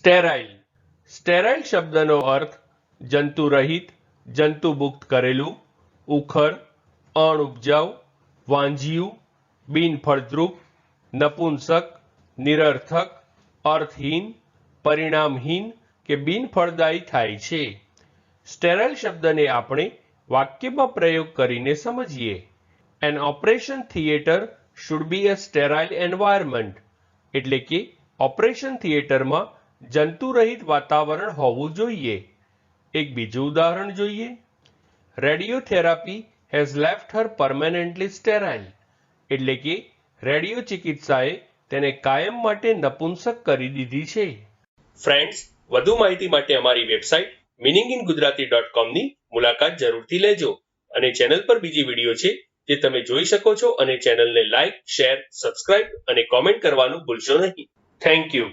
સ્ટેરાઇલ. સ્ટેરાઇલ શબ્દનો અર્થ જંતુરહિત, જંતુમુક્ત કરેલું, ઉખર અણઉપજાઉ વાંઝિયું બિનફળદ્રુપ, નપુંસક, નિરર્થક, અર્થહીન, પરિણામહીન કે બિનફળદાયી થાય છે. સ્ટેરાઇલ શબ્દને આપણે વાક્યમાં પ્રયોગ કરીને સમજીએ. An operation theatre should be a sterile environment એટલે કે ઓપરેશન થિયેટરમાં જંતુરહિત વાતાવરણ હોવું જોઈએ. એક બીજું ઉદાહરણ જોઈએ. Radiotherapy has left her permanently sterile એટલે કે રેડિયો ચિકિત્સાએ તેને કાયમ માટે નપુંસક કરી દીધી છે. ફ્રેન્ડ્સ વધુ માહિતી માટે અમારી website meaning in Gujarati dot કોમની મુલાકાત જરૂરથી લેજો અને ચેનલ પર બીજી વીડિયો છે જે તમે જોઈ શકો છો અને ચેનલને લાઇક શેર સબસ્ક્રાઇબ અને કોમેન્ટ કરવાનું ભૂલશો નહીં. Thank you